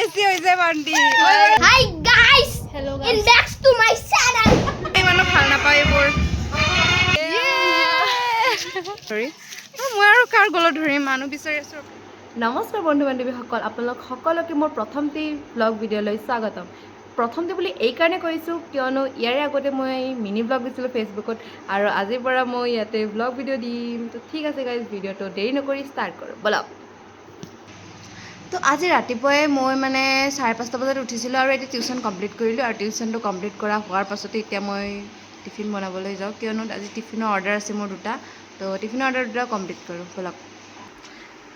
বেছি হৈছে ভণ্টি Hi guys! Hello, guys. Index to my channel! ইমানো ভালো নাপায় এইবোৰ। ধৰি মই আৰু কাৰ গলত ধৰিম? মানুহ বিচাৰি আছো। নমস্কাৰ বন্ধু বান্ধৱীসকল। আপোনালোক সকলোকে মোৰ প্ৰথমটি ব্লগ ভিডিঅ'লৈ স্বাগতম। প্ৰথমতে বুলি এইকাৰণে কৰিছোঁ কিয়নো ইয়াৰে আগতে মই মিনি ব্লগ দিছিলোঁ ফেচবুকত আৰু আজিৰ পৰা মই ইয়াতে ব্লগ ভিডিঅ' দিম। তো ঠিক আছে গাইজ ভিডিঅ'টো দেৰি নকৰি ষ্টাৰ্ট কৰোঁ। ব'লক। তো আজি ৰাতিপুৱাই মই মানে চাৰে পাঁচটা বজাত উঠিছিলোঁ আৰু এতিয়া টিউশ্যন কমপ্লিট কৰিলোঁ আৰু টিউশ্যনটো কমপ্লিট কৰা হোৱাৰ পাছতে এতিয়া মই টিফিন বনাবলৈ যাওঁ। কিয়নো আজি টিফিনৰ অৰ্ডাৰ আছে মোৰ দুটা তো টিফিনৰ অৰ্ডাৰ দুটা কমপ্লিট কৰোঁ ব'লক।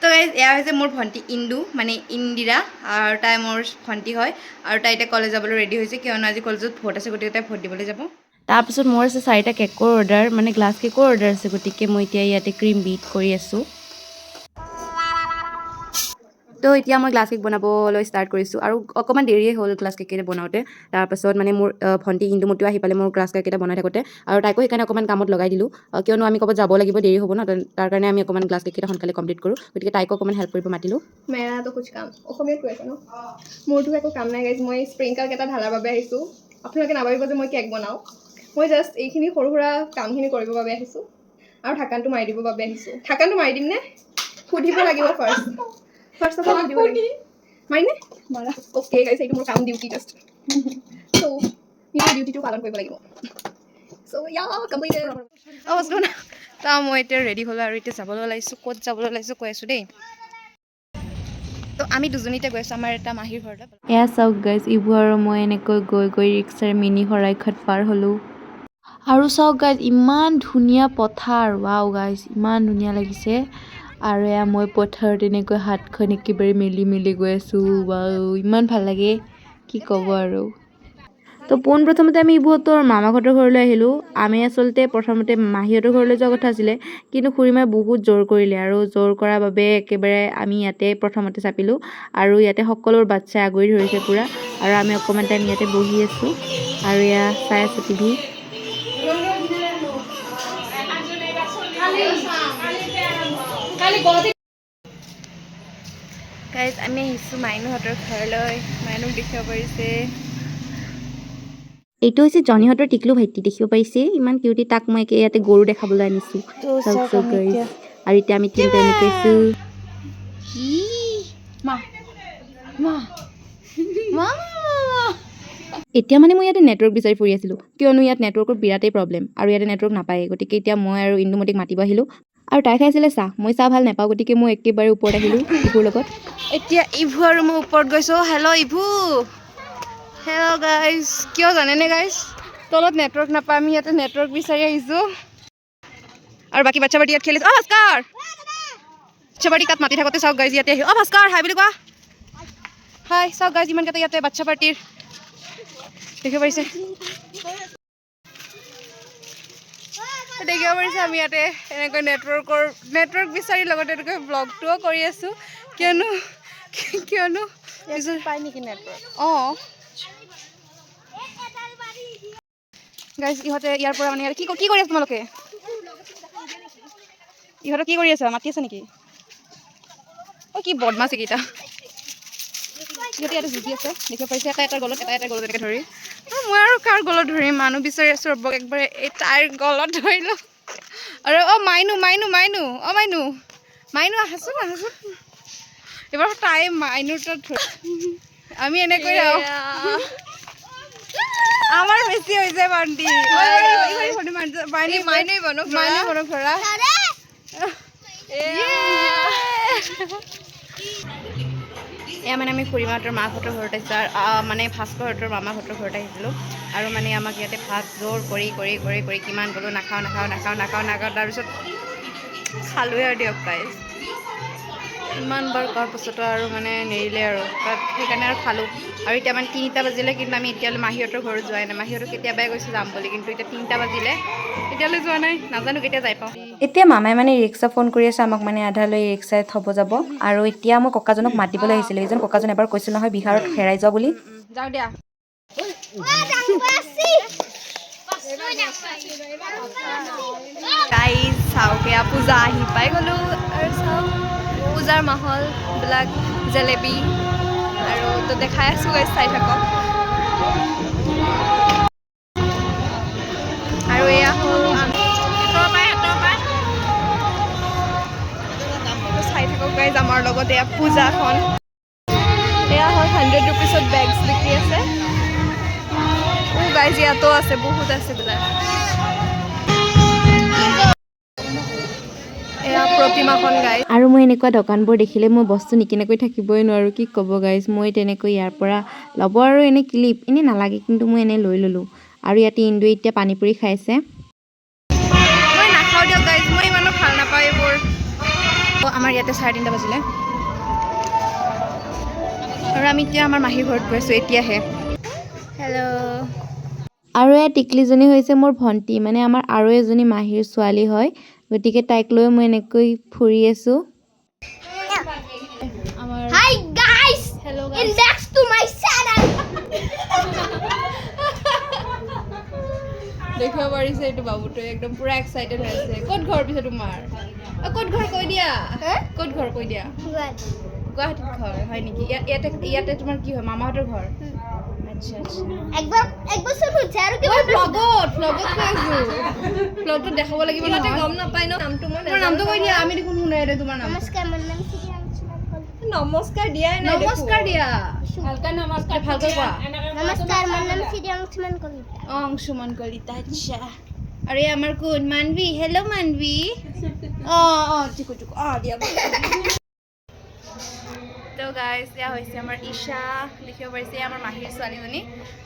তো গাইজ এয়া হৈছে মোৰ ভণ্টি ইন্দু মানে ইন্দিৰা আৰু তাই মোৰ ভণ্টি হয় আৰু তাই এতিয়া কলেজ যাবলৈ ৰেডি হৈছে কিয়নো আজি কলেজত ভোট আছে গতিকে তাই ভোট দিবলৈ যাব। তাৰপিছত মোৰ আছে চাৰিটা কেকৰ অৰ্ডাৰ মানে গ্লাছ কেকৰ অৰ্ডাৰ আছে গতিকে মই এতিয়া ইয়াতে ক্ৰীম বিট কৰি আছোঁ। তো এতিয়া মই গ্লাছ কেক বনাবলৈ ষ্টাৰ্ট কৰিছোঁ। আৰু অকণমান দেৰিয়ে হ'ল গ্লাছ কেককেইটা বনাওঁতে। তাৰপাছত মানে মোৰ ভণ্টি ইন্দুমতীও আহি পালে মোৰ গ্লাছ কেককেইটা বনাই থাকোঁতে। আৰু তাইকো সেইকাৰণে অকণমান কামত লগাই দিলোঁ। কিয়নো আমি ক'ৰবাত যাব লাগিব, দেৰি হ'ব ন? তাৰ- কাৰণে আমি অকণমান গ্লাছ কেককেইটা সোনকালে কমপ্লিট কৰোঁ। গতিকে তাইকো অকণমান হেল্প কৰিব মাতিলোঁ। মেৰাটো কুছ কাম কৈ আছে ন? মোৰতো একো কাম নাই গাইজ মই স্প্ৰিংকল কেইটা ঢালাৰ বাবে আহিছোঁ। আপোনালোকে নাভাবিব যে মই কেক বনাওঁ। মই জাষ্ট এইখিনি সৰু সুৰা কামখিনি কৰিবৰ বাবে আহিছোঁ। আৰু ঢাকানটো মাৰি দিবৰ বাবে আহিছোঁ। ঢাকানটো মাৰি দিম নে সুধিব লাগিব ফাৰ্ষ্ট ফাৰ্ষ্ট অফ অল সুধিব লাগিব মাৰিনে মাৰা অ'কে এইটো মোৰ কাম ডিউটি জাষ্ট চ' নিজৰ ডিউটিটো পালন কৰিব লাগিব চ' ইয়া কমপ্লিটেড অঁ বস্তু না মই এতিয়া ৰেডি হ'লোঁ আৰু এতিয়া যাবলৈ ওলাইছোঁ ক'ত যাবলৈ ওলাইছোঁ কৈ আছোঁ দেই তো আমি দুজনীতে গৈ আছোঁ আমাৰ এটা মাহীৰ ঘৰলৈ এয়া চাওক গাইজ ইবোৰ আৰু মই এনেকৈ গৈ গৈ ৰিক্সাৰে মিনি শৰাইঘাট পাৰ হ'লোঁ আৰু চাওক গাইজ ইমান ধুনীয়া পথাৰ ৱাও গাইজ ইমান ধুনীয়া লাগিছে আৰু এয়া মই পথাৰত এনেকৈ হাতখন একেবাৰে মেলি মেলি গৈ আছোঁ। ৱাও, ইমান ভালো লাগে। কি ক'ব আৰু। তো পোনপ্ৰথমতে আমি ইবোহঁতৰ মামাহঁতৰ ঘৰলৈ আহিলোঁ। আমি আচলতে প্ৰথমতে মাহীহঁতৰ ঘৰলৈ যোৱা কথা আছিলে। কিন্তু খুৰীমাই বহুত জোৰ কৰিলে আৰু জোৰ কৰাৰ বাবে একেবাৰে আমি ইয়াতে প্ৰথমতে চাপিলোঁ। আৰু ইয়াতে সকলোৰ বাচ্ছাই আগুৰি ধৰিছে পূৰা। আৰু আমি অকণমান টাইম ইয়াতে বহি আছোঁ। আৰু এয়া চাই আছোঁ টিভি। গাইজ আমি আহিছোঁ মাইনুহঁতৰ ঘৰলৈ। মাইনুক দেখিব পাৰিছে। এইটো হৈছে জনীহঁতৰ টিকলু ভাইটি দেখিব পাৰিছে? ইমান কিউটি তাক মই একে ইয়াতে গৰু দেখাবলৈ আনিছোঁ। আৰু এতিয়া আমি তিনিটা এনেকৈ এতিয়া মানে মই ইয়াতে নেটৱৰ্ক বিচাৰি ফুৰি আছিলোঁ। কিয়নো ইয়াত নেটৱৰ্কৰ বিৰাটেই প্ৰব্লেম আৰু ইয়াতে নেটৱৰ্ক নাপায় গতিকে এতিয়া মই আৰু ইন্দুমতীক মাতিব আহিলোঁ। আৰু তাই খাইছিলে চাহ। মই চাহ ভাল নাপাওঁ গতিকে মই একেবাৰে ওপৰত আহিলোঁ ইপুৰ লগত। এতিয়া ইভু আৰু মই ওপৰত গৈছোঁ। হেল্ল' ইভু। হেল্ল' গাইজ কিয় জানেনে গাইজ তলত নেটৱৰ্ক নাপায় আমি ইয়াতে নেটৱৰ্ক বিচাৰি আহিছোঁ। আৰু বাকী বাচ্ছা পাৰ্টি ইয়াত খেলিছোঁ। অঁ ভাস্কাৰ! বাচ্ছা পাৰ্টি তাত মাতি থাকোঁতে চাওক গাইজ ইয়াতে আহি অঁ ভাস্কাৰ হাই বুলি কোৱা। হাই চাওক গাইজ ইমানকেইটা ইয়াতে বাচ্ছা পাৰ্টিৰ দেখিব পাৰিছে? দেখিব পাৰিছে আমি ইয়াতে এনেকৈ নেটৱৰ্কৰ নেটৱৰ্ক বিচাৰি লগতে এনেকৈ ব্লগটোও কৰি আছোঁ। কিয়নো কিয়নো পাই নেকি নেটৱৰ্ক অঁ। গাইজ ইহঁতে ইয়াৰ পৰা মানে কি কি কৰি আছে তোমালোকে? ইহঁতে কি কৰি আছে? মাতি আছে নেকি? অ' কি বদমাছ এইকেইটা। ইহঁতে ইয়াতে যুঁজি আছে দেখিব পাৰিছে। এটা এটাৰ গলত এটা এটাৰ গলত এনেকৈ ধৰি। মই আৰু কাৰ গলত ধৰিম? মানুহ বিচাৰি আছোঁ ৰ'বক একবাৰে এই তাইৰ গলত ধৰিলোঁ আৰু অ' মাইনু মাইনু মাইনু অ' মাইনু। মাইনু আহাচোন আহাচোন। এইবাৰ তাই মাইনুৰ তাত ধৰি আমি এনেকৈ যাওঁ আমার বেশি হয়েছে বান্টি মাইনে মাইনে বনো মাইনে বনো ঘোড়া এয়া। মানে আমি খুৰীমাহঁতৰ মাকহঁতৰ ঘৰত আহিছোঁ আৰু মানে ভাস্কৰহঁতৰ মামাহঁতৰ ঘৰত আহিছিলোঁ। আৰু মানে আমাক ইয়াতে ভাত জোৰ কৰি কৰি কৰি কৰি কিমান গ'লোঁ নাখাওঁ নাখাওঁ নাখাওঁ নাখাওঁ নাখাওঁ, তাৰপিছত খালোঁৱে আৰু দিয়ক গাইজ ইমানবাৰ কোৱাৰ পাছতো আৰু মানে নেৰিলে আৰু। তাত সেইকাৰণে আৰু খালোঁ। আৰু এতিয়া মানে তিনিটা বাজিলে কিন্তু আমি এতিয়ালৈ মাহীহঁতৰ ঘৰত যোৱাই নাই। মাহীহঁতক কেতিয়াবাই গৈছোঁ যাম বুলি কিন্তু এতিয়া তিনিটা বাজিলে। এতিয়ালৈ যোৱা নাই নাজানো কেতিয়া যাই পাওঁ। এতিয়া মামাই মানে ৰিক্সা ফোন কৰি আছে আমাক মানে আধালৈ ৰিক্সাই থ'ব যাব। আৰু এতিয়া মই ককাজনক মাতিবলৈ আহিছিলোঁ। এইজন ককাজন এবাৰ কৈছিল নহয় বিহাৰত হেৰাই যোৱা বুলি। যাওঁ দিয়া। চাওক পূজা আহি পাই গ'লোঁ। আৰু চাওক। পূজাৰ মাহলবিলাক জেলেবি আৰু তো দেখাই আছোঁ গাইজ চাই থাকক। আৰু এয়া হ'ল আমি চাই থাকক গাইজ আমাৰ লগত এয়া পূজাখন। এয়া হ'ল হাণ্ড্ৰেড ৰুপিছত বেগছ বিক্ৰী আছে। ও গাইজ ইয়াতো আছে, বহুত আছে বোলে এয়া প্ৰতিমাখন গাইজ আৰু মই এনেকুৱা দোকানবোৰ দেখিলে মই বস্তু নিকিনাকৈ থাকিবই নোৱাৰোঁ। কি ক'ব গাইজ মই তেনেকৈ ইয়াৰ পৰা ল'ব আৰু এনেই ক্লিপ। এনেই নালাগে কিন্তু মই এনেই লৈ ল'লোঁ। আৰু ইয়াতে ইন্দুৱে এতিয়া পানী পুৰি খাইছে। মই নাখাওঁ দিয়ক গাইজ মই ইমানো ভাল নাপাওঁ এইবোৰ। তো আমাৰ ইয়াতে চাৰে তিনিটা বাজিলে। আৰু আমি এতিয়া আমাৰ মাহীৰ ঘৰত গৈ আছোঁ এতিয়াহে। হেল্ল' আৰু এই টিকলিজনী হৈছে মোৰ ভণ্টি। মানে আমাৰ আৰু এজনী মাহীৰ ছোৱালী হয়। গতিকে তাইক লৈ মই এনেকৈ ফুৰি আছোঁ. দেখিব পাৰিছে এইটো বাবুটোৱে। একদম পুৰা এক্সাইটেড হৈ আছে। ক'ত ঘৰ পিছে তোমাৰ? অ, ক'ত ঘৰ কৈ দিয়া? ক'ত ঘৰ কৈ দিয়া? গুৱাহাটীত ঘৰ হয় নেকি? ইয়াত ইয়াতে ইয়াতে তোমাৰ কি হয়? মামাহঁতৰ ঘৰ? আচ্ছা আচ্ছা একবার একবার শুন হচ্ছে আর কি ঐ ভ্লগত ভ্লগত কৈ দেখাব লাগিব ইহঁতে গম নাপায় ন নামটো মই তোমাৰ নামটো কৈ দিয়া আমি দেখোন শুনাই দে তোমাৰ নাম। নমস্কার আমার নাম নমস্কাৰ দিয়াই নমস্কাৰ দিয়া। নমস্কাৰ। ভালকৈ কোৱা। নমস্কার আমার নাম শ্রী রামচন্দ্র কলিতা। অংশুমান কলিতা আচ্ছা। আৰু আমাৰ কোন? মানবী? হেল্ল' মানবী। অ অ টিকু টিকু অ দিয়া তো গাইজ এয়া হৈছে আমাৰ ঈশা দেখিব পাৰিছে আমাৰ মাহীৰ ছোৱালীজনী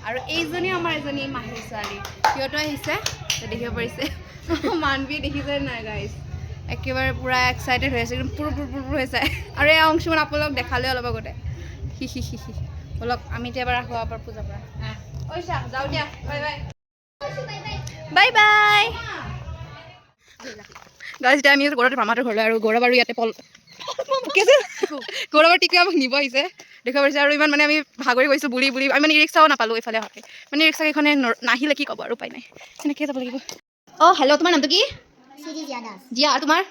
আৰু এইজনী আমাৰ এজনী মাহীৰ ছোৱালী সিহঁতো আহিছে দেখিব পাৰিছে মানবী দেখিছে নাই গাইজ একেবাৰে পূৰা এক্সাইটেড হৈ আছে একদম পুৰ পুৰ পুৰ পুৰ হৈছে আৰু এয়া অংশুমান আপোনালোক দেখালে অলপ আগতে হি হি হি হি বলক আমি এতিয়া এবাৰ আহোঁ আপোনাৰ পূজাৰ পৰা ঐ চা যাওঁ দিয়া bye bye bye bye guys এতিয়া আমি গৌৰৱ মামাহঁতৰ ঘৰলৈ আৰু গৌৰৱ আৰু ইয়াতে পল কি আছিল? গৌৰৱৰ টিকে আমাক নিব আহিছে। দেখা পাইছে আৰু ইমান মানে আমি ভাগৰি গৈছোঁ বুলি বুলি আমি মানে ৰিক্সাও নাপালোঁ এইফালে আহোঁতে মানে ৰিক্সা কেইখনে নাহিলে কি ক'ব আৰু উপায় নাই। সেনেকৈ যাব লাগিব? অঁ হেল্ল' তোমাৰ নামটো কি? জিয়া তোমাৰ?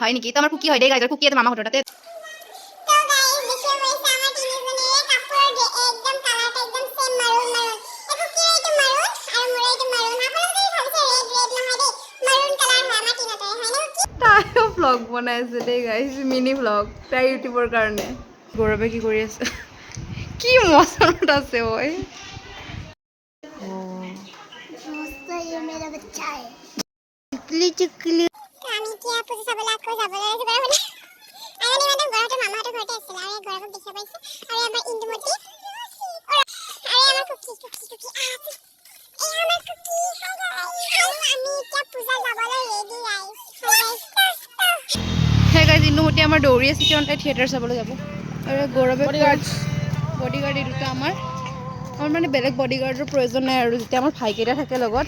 হয় নেকি? তোমাৰ কুকি হয় দেই গাইজৰ কুকি তাতে। এটা মারুন আর মোরে ভ্লগ বনাই আছে দেই গাইজ মিনি ভ্লগ তাই ইউটিউবৰ কাৰণে। গৌৰৱে কি কৰি আছে? কি মচনত আছে ঐ। আমি আমাৰ এতিয়া পূজা যাবলৈ ৰেডি সেই গাইজ ইন্দুমতী আমাৰ দৌৰি আছে তাই থিয়েটাৰ চাবলৈ যাব। আৰু গৌৰৱে বডিগাৰ্ড এই দুটা আমাৰ। আমাৰ মানে বেলেগ বডিগাৰ্ডৰ প্ৰয়োজন নাই আৰু যেতিয়া আমাৰ ভাইকেইটা থাকে লগত।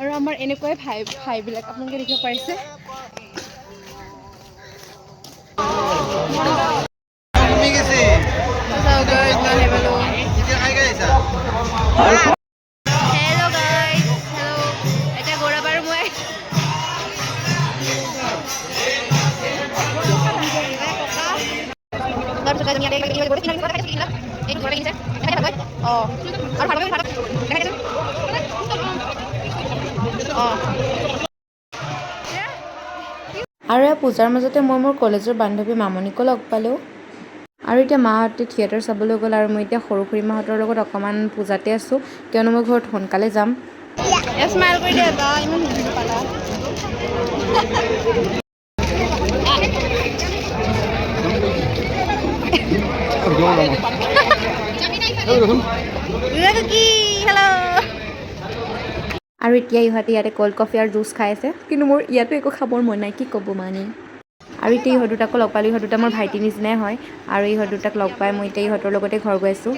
আৰু আমাৰ এনেকুৱাই ভাই ভাইবিলাক আপোনালোকে দেখিব পাৰিছে। আৰু এই পূজাৰ মাজতে মই মোৰ কলেজৰ বান্ধৱী মামনিকো লগ পালোঁ। আৰু এতিয়া মাহঁতে থিয়েটাৰ চাবলৈ গ'ল আৰু মই এতিয়া সৰু খুৰী মাহঁতৰ লগত অকণমান পূজাতে আছোঁ। কিয়নো মই ঘৰত সোনকালে যাম এ স্মাইল কৰি দিয়া এটা ইমান ধুনীয়া পালা কি হেল্ল' আৰু এতিয়া ইহঁতে ইয়াতে ক'ল্ড কফি আৰু জুচ খাই আছে। কিন্তু মোৰ ইয়াতো একো খাবৰ মন নাই কি ক'ব মানে। আৰু এতিয়া ইহঁত দুটাকো লগ পালোঁ ইহঁত দুটা মোৰ ভাইটি নিচিনাই হয়। আৰু ইহঁত দুটাক লগ পাই মই এতিয়া ইহঁতৰ লগতে ঘৰ গৈ আছোঁ।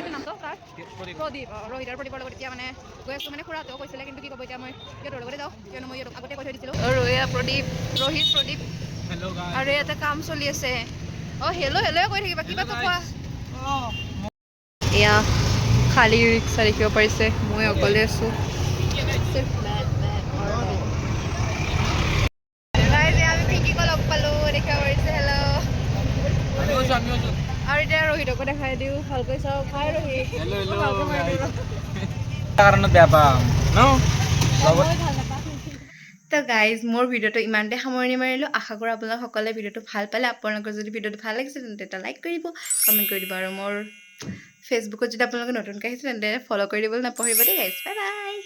প্ৰদীপ অ, ৰোহিতৰ প্ৰদীপৰ লগত এতিয়া মানে গৈ আছোঁ মানে খুৰাহঁতেও কৈছিলে কিন্তু কি ক'ব এতিয়া মই সিহঁতৰ লগতে যাওঁ। কিয়নো মই সিহঁতক আগতে কৈ থৈ দিছিলোঁ। ৰোহিত প্ৰদীপ ৰোহিত প্ৰদীপ। আৰু ইয়াতে কাম চলি আছে। অঁ হেল্ল' হেল্ল' কৈ থাকিবা। কিবা কোৱা। এয়া খালী ৰিক্সা দেখিব পাৰিছে মই অকলে আছোঁ। আৰু এতিয়া ৰোহিতক দেখাই দিওঁ ভালকৈ চাওক কাৰণত বেয়া পাম ন? তো গাইজ মোৰ ভিডিঅ'টো ইমানতে সামৰণি মাৰিলোঁ। আশা কৰোঁ আপোনালোক সকলোৱে ভিডিঅ'টো ভাল পালে। আপোনালোকৰ যদি ভিডিঅ'টো ভাল লাগিছে তেন্তে এটা লাইক কৰি দিব কমেণ্ট কৰি দিব আৰু মোৰ ফেচবুকত যদি আপোনালোকে নতুনকৈ আহিছে তেন্তে ফ'ল' কৰি দিবলৈ নাপাহৰিব দেই গাইজ বাই বাই